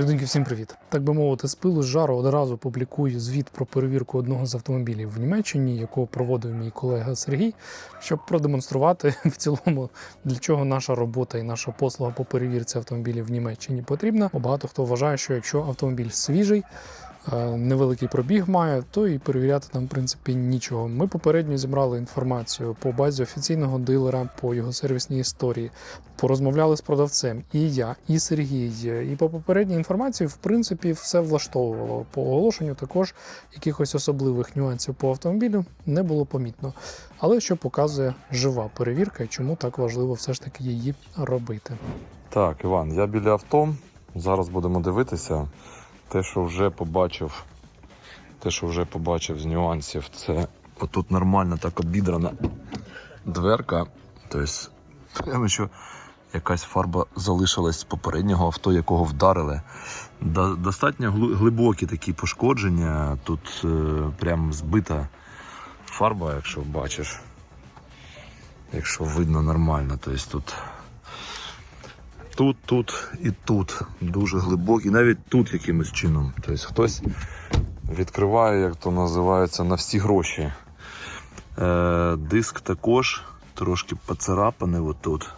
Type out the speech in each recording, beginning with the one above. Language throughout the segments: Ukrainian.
Людинки, всім привіт. Так би мовити, з пилу з жару одразу публікую звіт про перевірку одного з автомобілів в Німеччині, якого проводив мій колега Сергій, щоб продемонструвати в цілому, для чого наша робота і наша послуга по перевірці автомобілів в Німеччині потрібна. Бо Багато хто вважає, що якщо автомобіль свіжий, невеликий пробіг має, то і перевіряти там, в принципі, нічого. Ми попередньо зібрали інформацію по базі офіційного дилера, по його сервісній історії, порозмовляли з продавцем, і я, і Сергій. І по попередній інформації, в принципі, все влаштовувало. По оголошенню також якихось особливих нюансів по автомобілю не було помітно. Але що показує жива перевірка і чому так важливо все ж таки її робити. Так, Іван, я біля авто. Зараз будемо дивитися. Те, що вже побачив, те, що вже побачив з нюансів, це отут нормально так обідрана дверка. Тобто, прямо що якась фарба залишилась з попереднього авто, якого вдарили. Достатньо глибокі такі пошкодження. Тут е, прям збита фарба, якщо бачиш. Якщо видно нормально, тобто тут тут, тут і тут дуже глибокі, навіть тут якимось чином. Тобто хтось відкриває, як то називається, на всі гроші. Е, диск також трошки поцарапаний отут.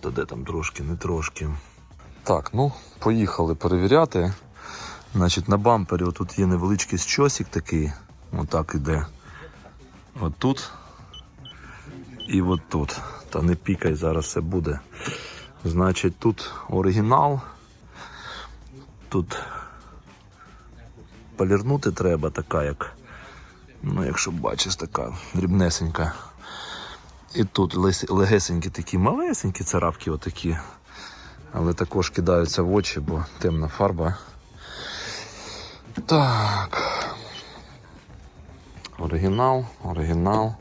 Та де там трошки, не трошки. Так, ну, поїхали перевіряти. Значить, на бампері тут є невеличкий щосик такий. Отак іде. Отут і от тут. Та не пікай, зараз все буде. Значить, тут оригінал. Тут полірнути треба така, як. Ну, якщо бачиш, така дрібнесенька. І тут легесенькі такі малесенькі царапки отакі. Але також кидаються в очі, бо темна фарба. Так. Оригінал, оригінал.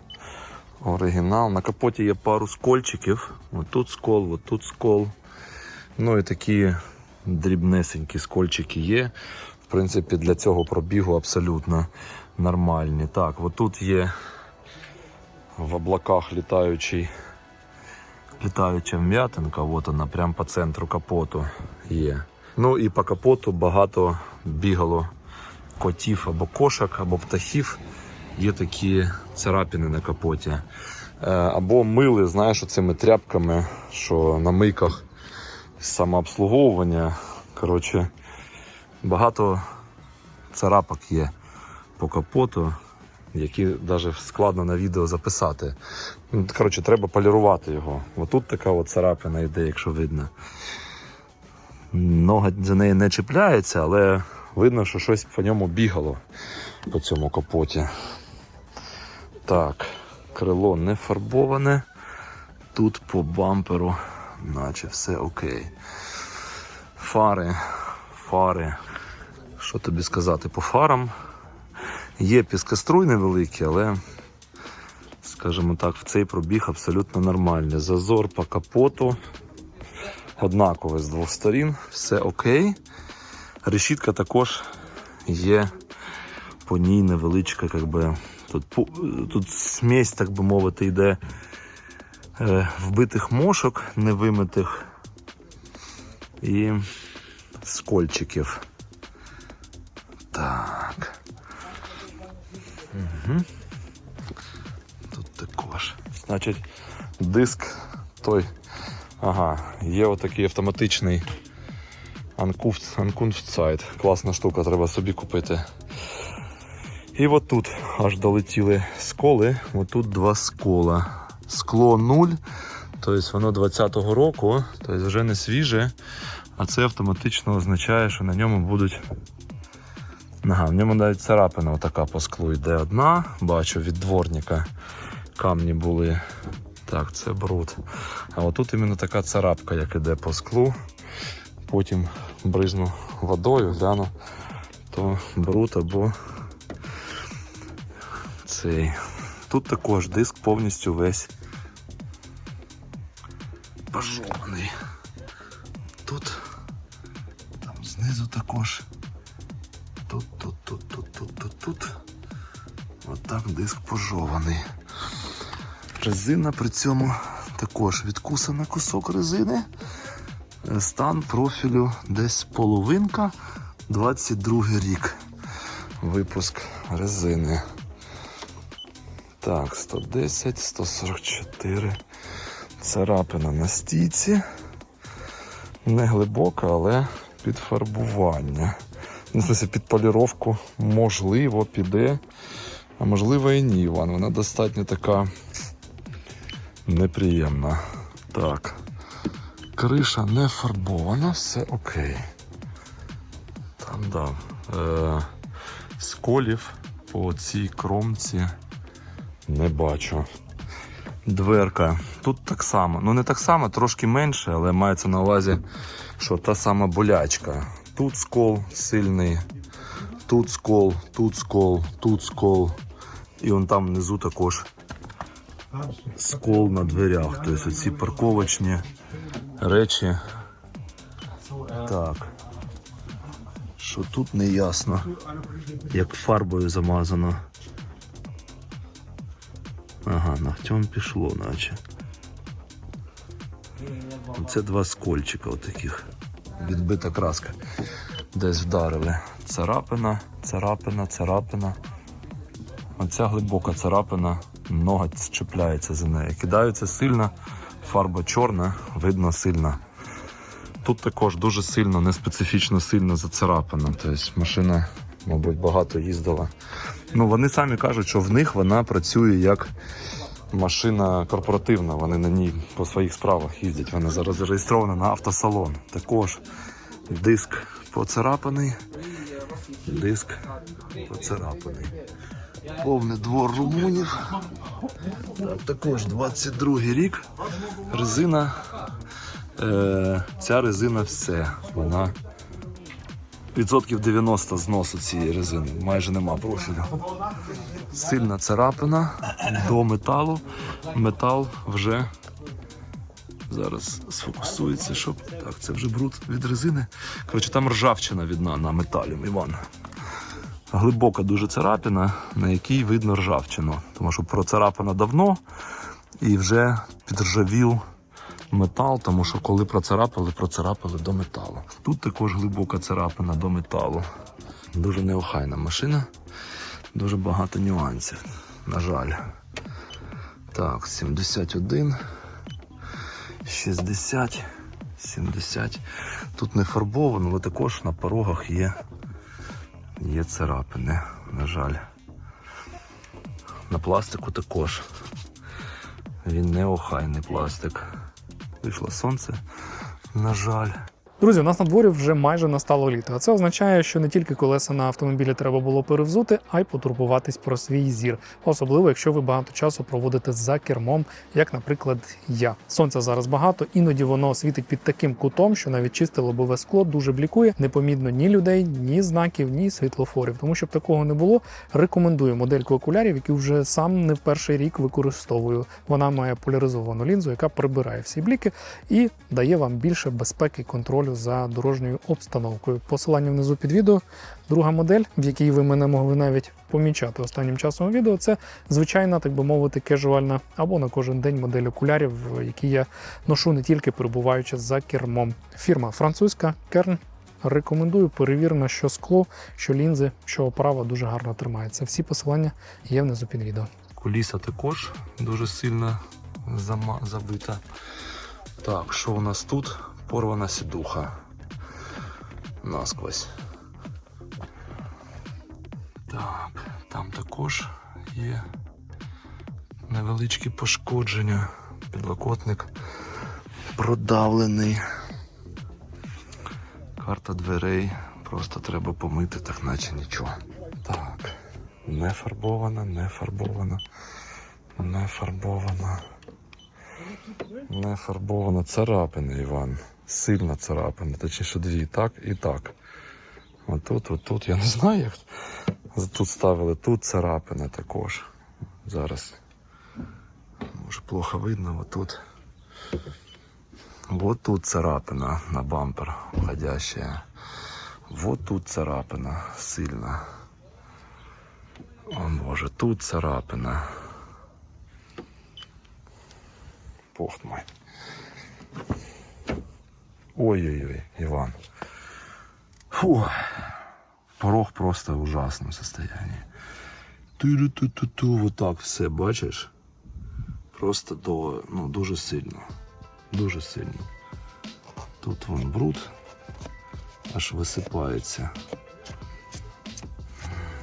Оригінал. На капоті є пару скольчиків. Тут скол, тут скол. Ну і такі дрібнесенькі скольчики є. В принципі, для цього пробігу абсолютно нормальні. Так, от тут є в облаках літаючий, літаюча вм'ятинка, от вона, прямо по центру капоту є. Ну і по капоту багато бігало котів або кошок, або птахів є такі царапини на капоті. Е, Або мили, знаєш, цими тряпками, що на мийках самообслуговування. Коротше, багато царапок є по капоту, які навіть складно на відео записати. Ну, Коротше, треба полірувати його. Отут така от царапина йде, якщо видно. Нога за неї не чіпляється, але видно, що щось по ньому бігало по цьому капоті. Так, крило не фарбоване. Тут по бамперу, наче все окей. Фари, фари. Що тобі сказати по фарам? Є піскоструй невеликий, але, скажімо так, в цей пробіг абсолютно нормальний. Зазор по капоту. Однаковий з двох сторін, все окей. Решітка також є по ній невеличка, як би, тут, тут смесь, так би мовити, йде е, вбитих мошок невимитих і скольчиків. Так. Угу. Тут також. Значить, диск той. Ага, є отакий автоматичний Ankunftzeit. Класна штука, треба собі купити. І от тут аж долетіли сколи. Отут два скола. Скло 0, тобто воно 20-го року, тобто вже не свіже, а це автоматично означає, що на ньому будуть. Ага, в ньому навіть царапина отака по склу йде одна. Бачу від дворника камні були. Так, це бруд. А отут іменно така царапка, як іде по склу. Потім бризну водою, гляну, то бруд або цей. Тут також диск повністю весь пожований. Тут там знизу також. Тут, тут, тут, тут, тут, тут, тут. Отак диск пожований. Резина при цьому також відкусана кусок резини. Е, Стан профілю десь половинка, 22 рік. Випуск резини. Так, 110, 144. Царапина на стійці. Не глибока, але під фарбування. Ну, смысле, під поліровку можливо піде, а можливо і ні, Іван. Вона достатньо така неприємна. Так. Криша не фарбована, все окей. Там, да. Е, сколів по цій кромці не бачу. Дверка. Тут так само. Ну не так само, трошки менше, але мається на увазі, що та сама болячка. Тут скол сильний, тут скол, тут скол, тут скол. І он там внизу також скол на дверях. Тобто ці парковочні речі. Так. Що тут не ясно, як фарбою замазано. Ага, ногтем пішло, наче. Це два скольчика отаких. Відбита краска. Десь вдарили. Царапина, царапина, царапина. Оця глибока царапина, ноготь чіпляється за нею. Кидаються сильно, фарба чорна, видно сильно. Тут також дуже сильно, неспецифічно сильно зацарапана. Тобто машина, мабуть, багато їздила. Ну, вони самі кажуть, що в них вона працює як машина корпоративна. Вони на ній по своїх справах їздять. Вона зараз зареєстрована на автосалон. Також диск поцарапаний. Диск поцарапаний. Повний двор румунів. Так, також 22 рік. Резина. Е, ця резина все. Вона відсотків 90 зносу цієї резини. Майже нема профілю. Сильна царапина до металу. Метал вже зараз сфокусується, щоб. Так, це вже бруд від резини. Коротше, там ржавчина видна на металі, Іван. Глибока дуже царапина, на якій видно ржавчину. Тому що процарапана давно і вже підржавів метал, тому що коли процарапали, процарапали до металу. Тут також глибока царапина до металу. Дуже неохайна машина, дуже багато нюансів. На жаль. Так, 71, 60, 70. Тут не фарбовано, але також на порогах є, є царапини, на жаль. На пластику також. Він неохайний пластик. Вийшло сонце, на жаль. Друзі, у нас на дворі вже майже настало літо. А це означає, що не тільки колеса на автомобілі треба було перевзути, а й потурбуватись про свій зір. Особливо, якщо ви багато часу проводите за кермом, як, наприклад, я. Сонця зараз багато, іноді воно світить під таким кутом, що навіть чисте лобове скло дуже блікує. Не помітно ні людей, ні знаків, ні світлофорів. Тому щоб такого не було, рекомендую модельку окулярів, які вже сам не в перший рік використовую. Вона має поляризовану лінзу, яка прибирає всі бліки і дає вам більше безпеки і контролю за дорожньою обстановкою. Посилання внизу під відео. Друга модель, в якій ви мене могли навіть помічати останнім часом відео, це звичайна, так би мовити, кежуальна або на кожен день модель окулярів, які я ношу не тільки перебуваючи за кермом. Фірма французька Kern. Рекомендую перевірено, що скло, що лінзи, що оправа дуже гарно тримається. Всі посилання є внизу під відео. Куліса також дуже сильно забита. Так, що у нас тут? Порвана сідуха. Насквозь. Так, там також є невеличкі пошкодження. Підлокотник продавлений. Карта дверей. Просто треба помити, так наче нічого. Так. Не фарбована, не фарбована, не фарбована. Не фарбована царапина, Іван. Сильна царапина, точніше дві, так і так. Отут, отут, я не знаю, як тут ставили, тут царапина також. Зараз. Може плохо видно, отут. Вот тут царапина на бампер входящая. Вот тут царапина сильна. О боже, тут царапина. Бог. Ой-ой-ой, Іван. Фу. Порог просто в ужасному состоянии. Ту-ту-ту-ту, вот так все, бачиш? Просто до, ну, дуже сильно. Дуже сильно. Тут вон бруд аж висипається.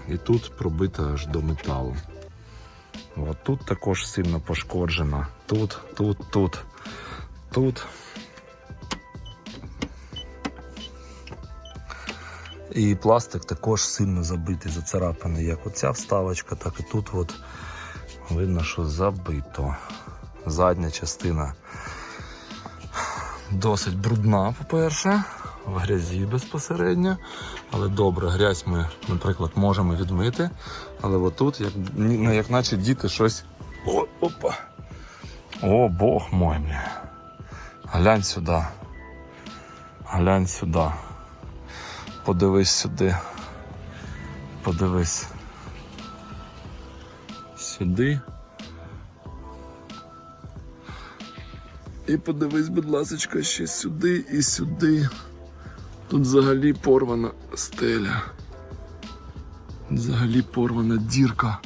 І тут пробита аж до металу. От тут також сильно пошкоджена. Тут, тут, тут, тут. І пластик також сильно забитий, зацарапаний, як оця вставочка, так і тут от видно, що забито. Задня частина досить брудна, по-перше, в грязі безпосередньо. Але добре, грязь ми, наприклад, можемо відмити. Але отут, як, ну, як наче діти щось. О, опа. О, Бог мой. Глянь сюди. Глянь сюди. Подивись сюди. Подивись. Сюди. І подивись, будь ласка, ще сюди і сюди. Тут взагалі порвана стеля. Взагалі порвана дірка.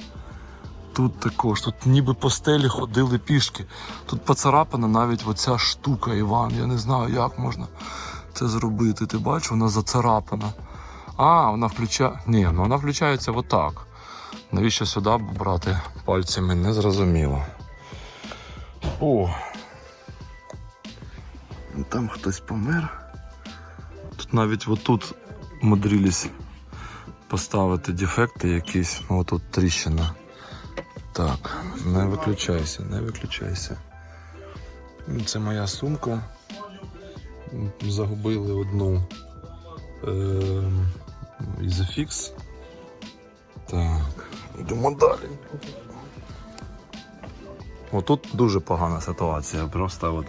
Тут також, тут ніби по стелі ходили пішки. Тут поцарапана навіть оця штука, Іван. Я не знаю, як можна це зробити. Ти бачиш, вона зацарапана. А, вона включає. Ні, ну вона включається отак. Навіщо сюди брати пальцями, не зрозуміло. О. Там хтось помер. Тут навіть отут мудрились поставити дефекти якісь. Ну, отут тріщина. Так, не виключайся, не виключайся. Це моя сумка. Загубили одну е. Так, йдемо далі. Отут дуже погана ситуація. Просто от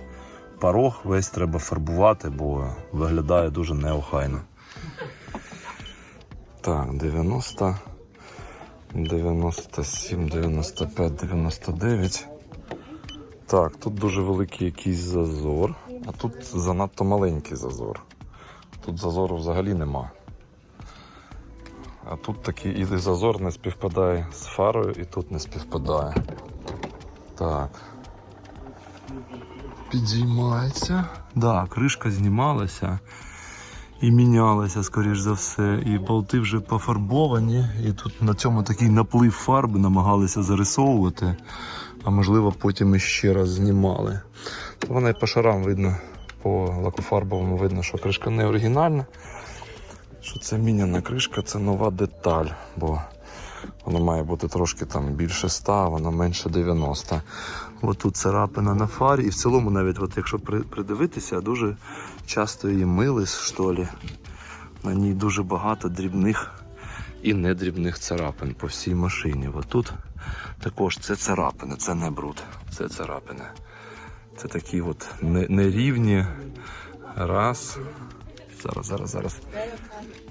порог весь треба фарбувати, бо виглядає дуже неохайно. Так, 90, 97, 95, 99. Так, тут дуже великий якийсь зазор, а тут занадто маленький зазор. Тут зазору взагалі нема. А тут такий і зазор не співпадає з фарою, і тут не співпадає. Так. Підіймається. Да, кришка знімалася і мінялася, скоріш за все. І болти вже пофарбовані. І тут на цьому такий наплив фарби намагалися зарисовувати, а можливо потім іще раз знімали. Вона і по шарам видно, по лакофарбовому видно, що кришка не оригінальна. Що це міняна кришка, це нова деталь, бо воно має бути трошки там більше 100, а воно менше 90. От тут царапина на фарі, і в цілому, навіть от якщо при- придивитися, дуже часто її мили з штолі. На ній дуже багато дрібних і недрібних царапин по всій машині. От тут також це царапини, це не бруд, це царапини. Це такі от нерівні. Раз. Зараз, зараз, зараз.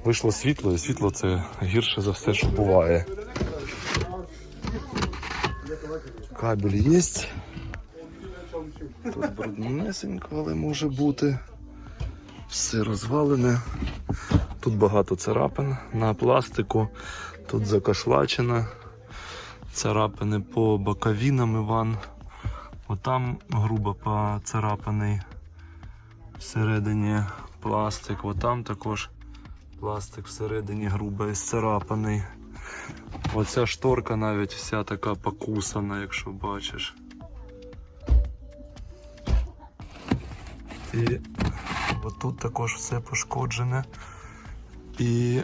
Вийшло світло, і світло це гірше за все, що буває. Кабель є. Тут бруднесенько, але може бути. Все розвалене. Тут багато царапин на пластику, тут закашлачено. Царапини по боковинам Іван. Отам грубо поцарапаний всередині пластик, отам також пластик всередині грубо і зцарапаний. Оця шторка навіть вся така покусана, якщо бачиш. І отут також все пошкоджене. І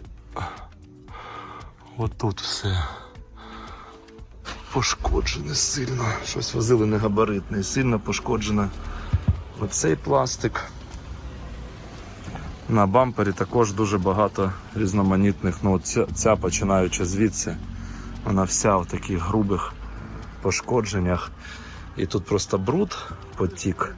отут все пошкоджене сильно. Щось возили негабаритне, сильно пошкоджене оцей пластик. На бампері також дуже багато різноманітних. Ну, ця, ця починаючи звідси, вона вся в таких грубих пошкодженнях. І тут просто бруд потік.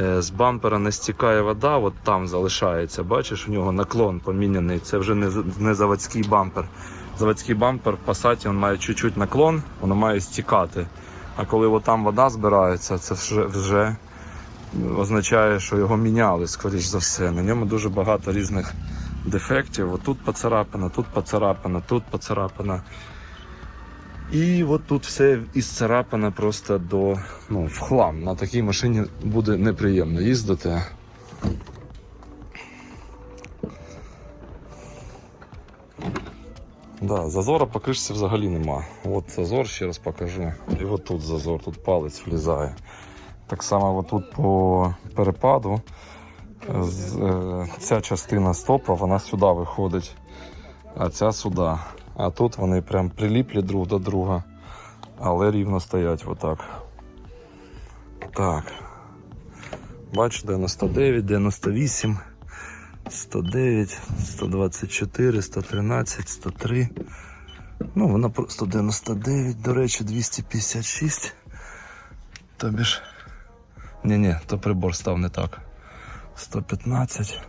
Е, З бампера не стікає вода, от там залишається. Бачиш, в нього наклон поміняний. Це вже не заводський бампер. Заводський бампер в Passat він має чуть-чуть наклон, воно має стікати. А коли там вода збирається, це вже, вже означає, що його міняли, скоріш за все. На ньому дуже багато різних дефектів. Отут поцарапина, тут поцарапина, тут поцарапина. І от тут все ісцарапане просто до ну, в хлам. На такій машині буде неприємно їздити. Да, зазора по кришці взагалі нема. От зазор, ще раз покажу. І от тут зазор, тут палець влізає. Так само от тут по перепаду е, ця частина стопа вона сюди виходить, а ця сюди. А тут вони прям приліплі друг до друга, але рівно стоять отак. Так. Бач, 99, 98, 109, 124, 113, 103. Ну, вона просто 99, до речі, 256. Тобі ж. Ні-ні, то прибор став не так. 115.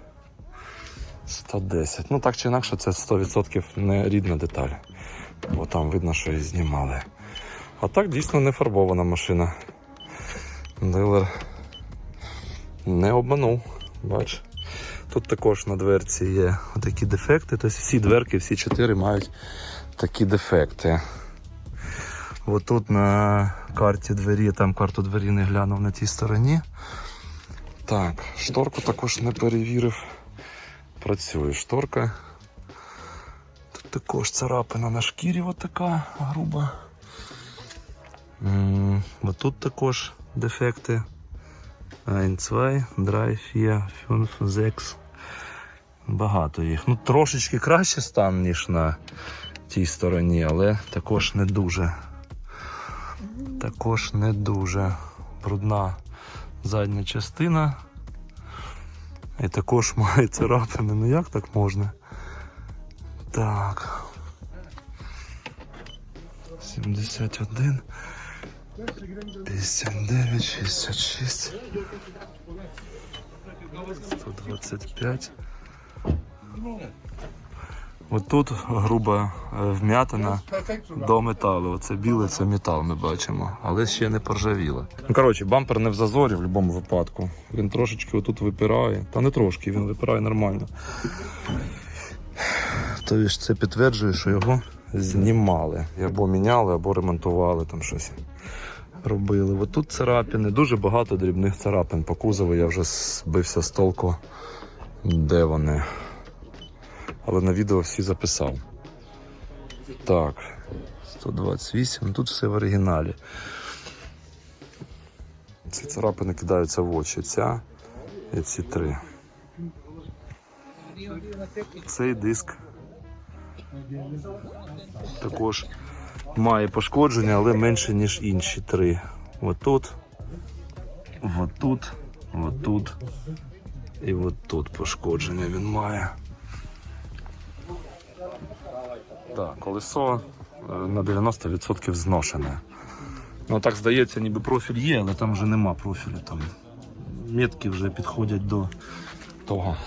110. Ну так чи інакше, це 100% не рідна деталь. Бо там видно, що її знімали. А так дійсно не фарбована машина. Дилер не обманув. Бач. Тут також на дверці є такі дефекти. Тобто всі дверки, всі чотири мають такі дефекти. От тут на карті двері, там карту двері не глянув на тій стороні. Так, шторку також не перевірив. Працює шторка. Тут також царапина на шкірі отака груба. От тут також дефекти. 1, 2, 3, 4, 5, 6. Багато їх. Ну, трошечки краще стан, ніж на тій стороні, але також не дуже. Також не дуже. Брудна задня частина. І також має царапини. Ну як так можна? Так. 71. 59, 66. 125. От тут груба е, вм'ятина до металу. Оце біле, це метал ми бачимо, але ще не поржавіло. Ну, коротше, бампер не в зазорі в будь-якому випадку. Він трошечки отут випирає. Та не трошки, він випирає нормально. Тобто це підтверджує, що його знімали. Або міняли, або ремонтували там щось. Робили. От тут царапини, дуже багато дрібних царапин по кузову. Я вже збився з толку, де вони. Але на відео всі записав. Так, 128, тут все в оригіналі. Ці царапини кидаються в очі. Ця і ці три. Цей диск також має пошкодження, але менше, ніж інші три. Отут, отут, отут і отут пошкодження він має. Так, колесо е, на 90% зношене. Ну так здається, ніби профіль є, але там вже нема профілю. Там метки вже підходять до того.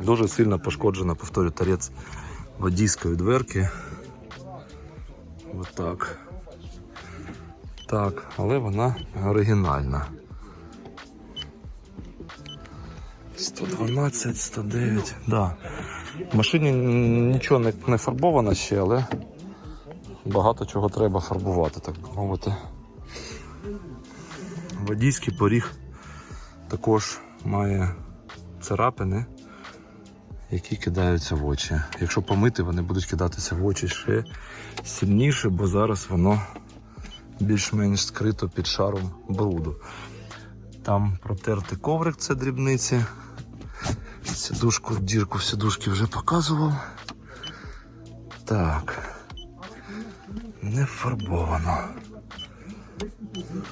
Дуже сильно пошкоджена, повторю, торець водійської дверки. Отак. Так, але вона оригінальна. 112, 109, да. В машині нічого не, не фарбовано ще, але багато чого треба фарбувати, так би мовити. Водійський поріг також має царапини, які кидаються в очі. Якщо помити, вони будуть кидатися в очі ще сильніше, бо зараз воно більш-менш скрито під шаром бруду. Там протертий коврик, це дрібниці. Сідушку, дірку в сідушки вже показував. Так. Не фарбовано.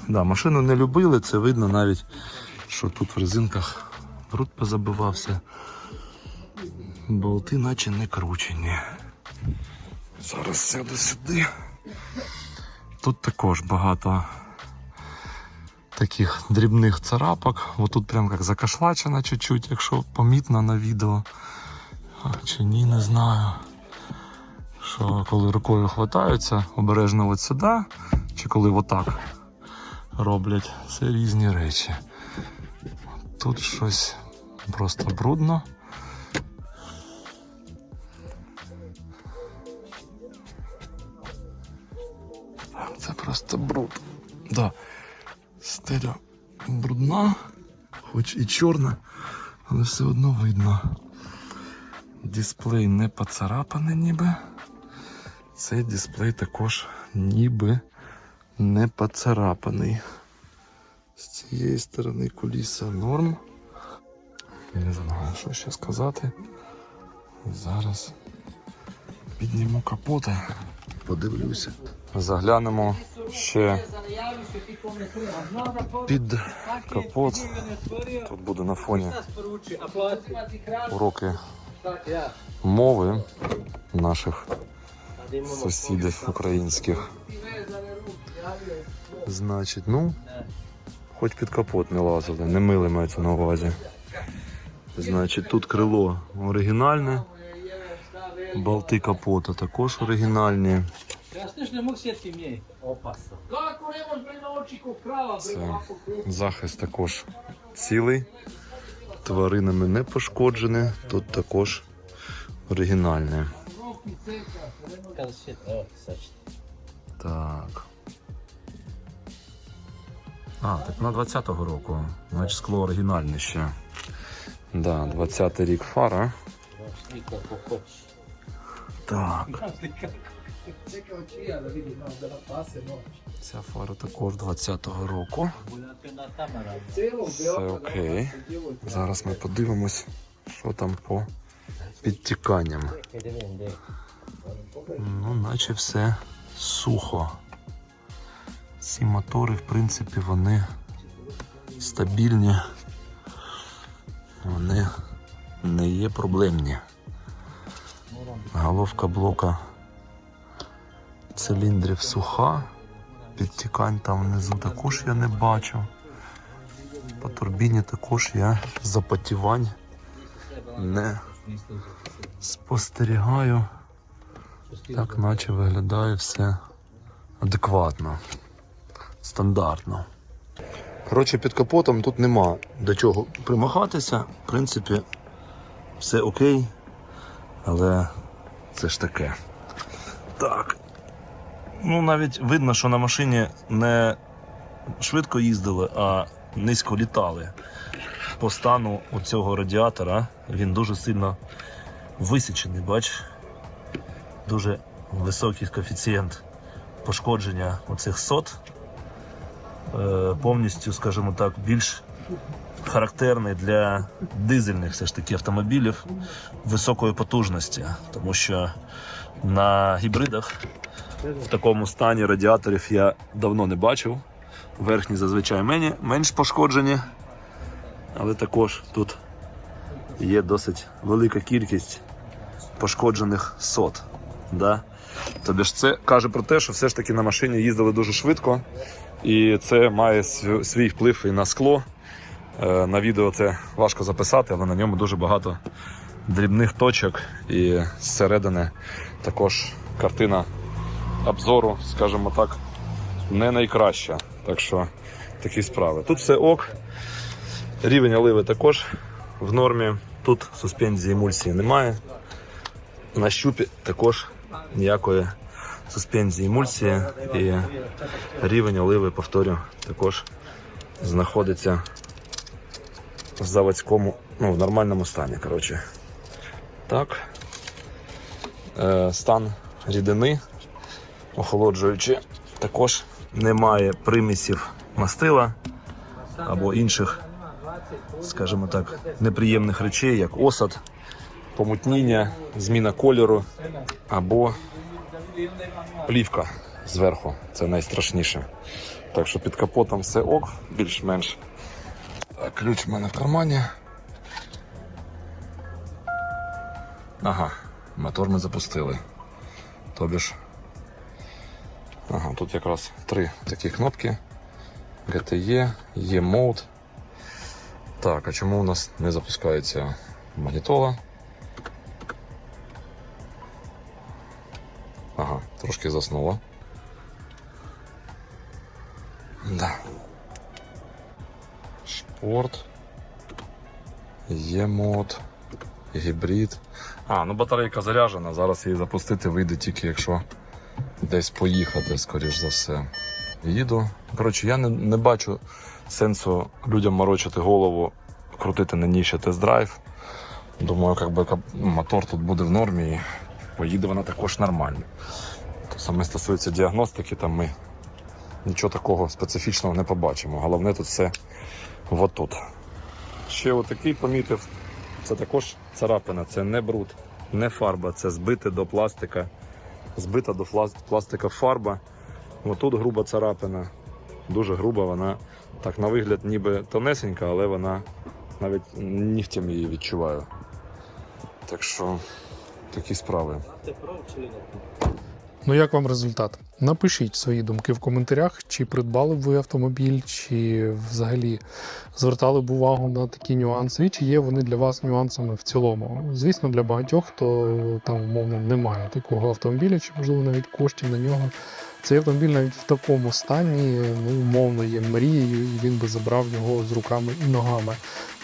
Да, машину не любили, це видно навіть, що тут в резинках бруд позабивався. Болти наче не кручені. Зараз сяду сюди. Тут також багато таких дрібних царапок. Отут прям як закашлачено чуть-чуть, якщо помітно на відео. А, Чи ні, не знаю. Що коли рукою хватаються, обережно от сюди, чи коли отак роблять. Це різні речі. Тут щось просто брудно. Це просто бруд. Да. Стеля брудна, хоч і чорна, але все одно видно. Дисплей не поцарапаний ніби. Цей дисплей також ніби не поцарапаний. З цієї сторони куліса норм. Я Не знаю, що ще сказати. Зараз підніму капота, подивлюся. Заглянемо ще під капот. Тут буде на фоні уроки мови наших сусідів українських. Значить, ну, хоч під капот не лазили, не мили мається на увазі. Значить, тут крило оригінальне, болти капота також оригінальні. Krasne, že mogu sjeti mniej. Це захист також цілий. Тваринами не пошкоджене, тут також оригінальне. Так. А, так на 20-го року. Значить скло оригінальне ще. Да, 20-й рік фара. Так. Ця фара також 20-го року. Все окей. Зараз ми подивимось, що там по підтіканням. Ну, наче все сухо. Ці мотори, в принципі, вони стабільні. Вони не є проблемні. Головка блока циліндрів суха. Підтікань там внизу також я не бачу. По турбіні також я запотівань не спостерігаю. Так, наче виглядає все адекватно, стандартно. Коротше, під капотом тут нема до чого примахатися. В принципі, все окей. Але це ж таке. Так. Ну, навіть видно, що на машині не швидко їздили, а низько літали. По стану у цього радіатора він дуже сильно висічений, бач дуже високий коефіцієнт пошкодження оцих сот. Е, Повністю, скажімо так, більш характерний для дизельних все ж таки автомобілів високої потужності, тому що на гібридах в такому стані радіаторів я давно не бачив. Верхні зазвичай мені менш пошкоджені, але також тут є досить велика кількість пошкоджених сот. Да? Тобі ж це каже про те, що все ж таки на машині їздили дуже швидко, і це має свій вплив і на скло. Е, На відео це важко записати, але на ньому дуже багато дрібних точок, і зсередини також картина обзору, скажімо так, не найкраща. Так що такі справи. Тут все ок. Рівень оливи також в нормі. Тут суспензії емульсії немає. На щупі також ніякої суспензії емульсії і рівень оливи, повторю, також знаходиться в заводському, ну, в нормальному стані. Коротше. Так. Е, стан рідини, охолоджуючи, також немає примісів мастила або інших, скажімо так, неприємних речей, як осад помутніння, зміна кольору або плівка зверху. Це найстрашніше. Так що під капотом все ок, більш-менш. Ключ в мене в кармані. Ага, мотор ми запустили. Тобі ж. Ага, тут якраз три такі кнопки. GTE, E-Mode. Так, а чому у нас не запускається магнітола? Ага, трошки заснула. Да. Шпорт. Є мод. Гібрид. А, ну батарейка заряджена. Зараз її запустити вийде тільки якщо десь поїхати, скоріш за все. Їду. Коротше, я не, не бачу сенсу людям морочити голову, крутити на ній ще тест-драйв. Думаю, як би, кап- мотор тут буде в нормі і поїде вона також нормально. Саме стосується діагностики, там ми нічого такого специфічного не побачимо. Головне тут все отут. Ще отакий помітив. Це також царапина, це не бруд, не фарба, це збите до пластика, збита до пластика фарба. Отут груба царапина, дуже груба, вона так на вигляд ніби тонесенька, але вона навіть нігтям її відчуваю. Так що такі справи. Ну, як вам результат? Напишіть свої думки в коментарях, чи придбали б ви автомобіль, чи взагалі звертали б увагу на такі нюанси, і чи є вони для вас нюансами в цілому. Звісно, для багатьох, хто там умовно не має такого автомобіля, чи можливо навіть коштів на нього. Цей автомобіль навіть в такому стані, ну, умовно, є мрією, і він би забрав його з руками і ногами.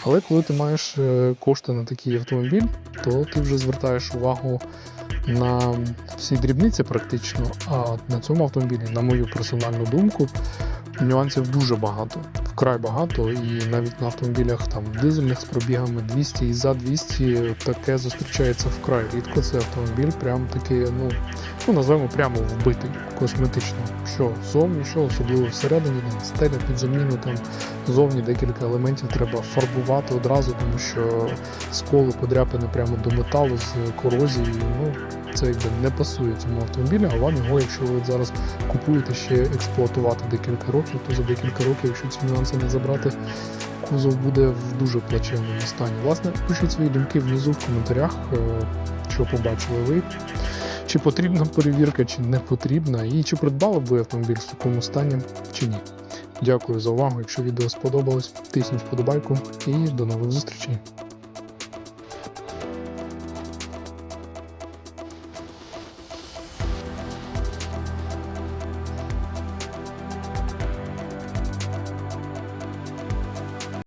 Але коли ти маєш е, кошти на такий автомобіль, то ти вже звертаєш увагу на всі дрібниці практично. А на цьому автомобілі, на мою персональну думку, нюансів дуже багато, вкрай багато. І навіть на автомобілях там дизельних з пробігами 200 і за 200 таке зустрічається вкрай рідко. Це автомобіль прям такий, ну, ну називаємо прямо вбитий косметично. Що зовні, що особливо всередині, там стеля під заміну, там зовні декілька елементів треба фарбувати одразу, тому що сколи подряпини прямо до металу з корозією. Ну, це якби не пасує цьому автомобілю, а вам його, якщо ви зараз купуєте ще експлуатувати декілька років, то за декілька років, якщо ці нюанси не забрати, кузов буде в дуже плачевному стані. Власне, пишіть свої думки внизу в коментарях, е, що побачили ви. Чи потрібна перевірка, чи не потрібна, і чи придбали б ви автомобіль в такому стані, чи ні. Дякую за увагу. Якщо відео сподобалось, тисніть вподобайку і до нових зустрічей.